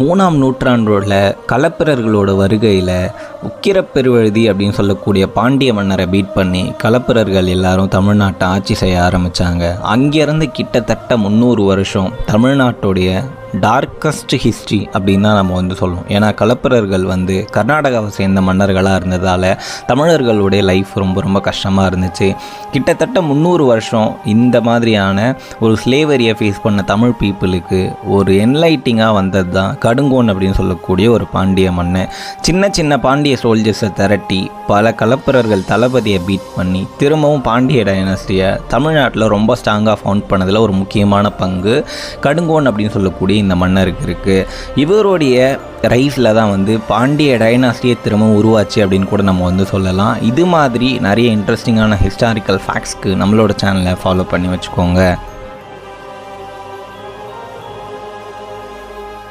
மூணாம் நூற்றாண்டோட களப்பிரர்களோட வருகையில் உக்கிரப்பெருவழுதி அப்படின்னு சொல்லக்கூடிய பாண்டிய மன்னரை பீட் பண்ணி களப்பிரர்கள் எல்லாரும் தமிழ்நாட்டை ஆட்சி செய்ய ஆரம்பித்தாங்க அங்கேருந்து கிட்டத்தட்ட முந்நூறு வருஷம் தமிழ்நாட்டுடைய டார்க்கஸ்ட் ஹிஸ்ட்ரி அப்படின்னு தான் நம்ம வந்து சொல்லுவோம் ஏன்னா கலப்பிரர்கள் வந்து கர்நாடகாவை சேர்ந்த மன்னர்களாக இருந்ததால் தமிழர்களுடைய லைஃப் ரொம்ப ரொம்ப கஷ்டமாக இருந்துச்சு. கிட்டத்தட்ட முந்நூறு வருஷம் இந்த மாதிரியான ஒரு ஸ்லேவரியை ஃபேஸ் பண்ண தமிழ் பீப்புளுக்கு ஒரு என்லைட்டிங்காக வந்தது தான் கடுங்கோன் அப்படின்னு சொல்லக்கூடிய ஒரு பாண்டிய மன்னன். சின்ன சின்ன பாண்டிய சோல்ஜர்ஸை திரட்டி பல கலப்பிரர்கள் தளபதியை பீட் பண்ணி திரும்பவும் பாண்டிய டைனஸ்டியை தமிழ்நாட்டில் ரொம்ப ஸ்ட்ராங்காக ஃபவுண்ட் பண்ணதில் ஒரு முக்கியமான பங்கு கடுங்கோன் அப்படின்னு சொல்லக்கூடிய இந்த மன்னருக்கு இருக்குது இவருடைய ரைஸில் தான் வந்து பாண்டிய டைனாஸ்டியை திரும்பவும் உருவாச்சு அப்படின்னு கூட நம்ம வந்து சொல்லலாம். இது மாதிரி நிறைய இன்ட்ரெஸ்டிங்கான ஹிஸ்டாரிக்கல் ஃபேக்ட்ஸ்க்கு நம்மளோட சேனலை ஃபாலோ பண்ணி வச்சுக்கோங்க.